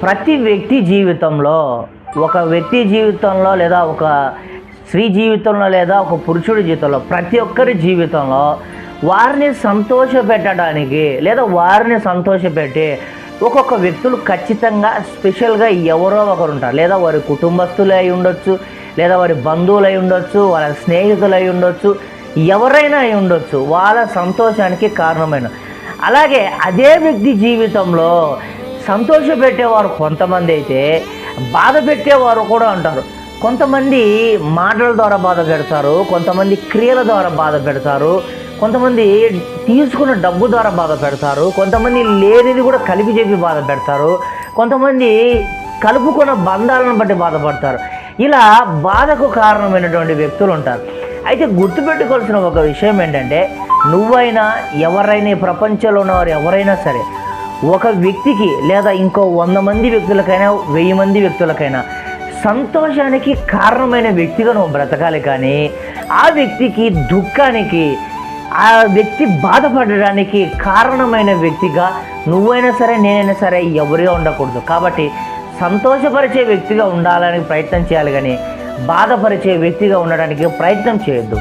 ప్రతి వ్యక్తి జీవితంలో ఒక వ్యక్తి జీవితంలో లేదా ఒక స్త్రీ జీవితంలో లేదా ఒక పురుషుడి జీవితంలో ప్రతి ఒక్కరి జీవితంలో వారిని సంతోషపెట్టడానికి లేదా వారిని సంతోషపెట్టి ఒక్కొక్క వ్యక్తులు ఖచ్చితంగా స్పెషల్గా ఎవరో ఒకరు ఉంటారు. లేదా వారి కుటుంబస్తులు అయి ఉండొచ్చు లేదా వారి బంధువులు అయి ఉండొచ్చు వాళ్ళ స్నేహితులు అయి ఉండొచ్చు ఎవరైనా అయి ఉండొచ్చు. వాళ్ళ సంతోషానికి కారణమైన. అలాగే అదే వ్యక్తి జీవితంలో సంతోష పెట్టేవారు కొంతమంది అయితే బాధ పెట్టేవారు కూడా ఉంటారు కొంతమంది మాటల ద్వారా బాధ పెడతారు కొంతమంది క్రియల ద్వారా బాధ పెడతారు కొంతమంది తీసుకున్న డబ్బు ద్వారా బాధ పెడతారు కొంతమంది లేనిది కూడా కలిపి చెప్పి బాధ పెడతారు కొంతమంది కలుపుకున్న బంధాలను బట్టి బాధపడతారు ఇలా బాధకు కారణమైనటువంటి వ్యక్తులు ఉంటారు. అయితే గుర్తుపెట్టుకోవాల్సిన ఒక విషయం ఏంటంటే నువ్వైనా ఎవరైనా ప్రపంచంలో ఉన్నవారు ఎవరైనా సరే ఒక వ్యక్తికి లేదా ఇంకో వంద మంది వ్యక్తులకైనా వెయ్యి మంది వ్యక్తులకైనా సంతోషానికి కారణమైన వ్యక్తిగా నువ్వు బ్రతకాలి కానీ ఆ వ్యక్తికి దుఃఖానికి ఆ వ్యక్తి బాధపడడానికి కారణమైన వ్యక్తిగా నువ్వైనా సరే నేనైనా సరే ఎవరిగా ఉండకూడదు. కాబట్టి సంతోషపరిచే వ్యక్తిగా ఉండాలని ప్రయత్నం చేయాలి కానీ బాధపరిచే వ్యక్తిగా ఉండడానికి ప్రయత్నం చేయొద్దు.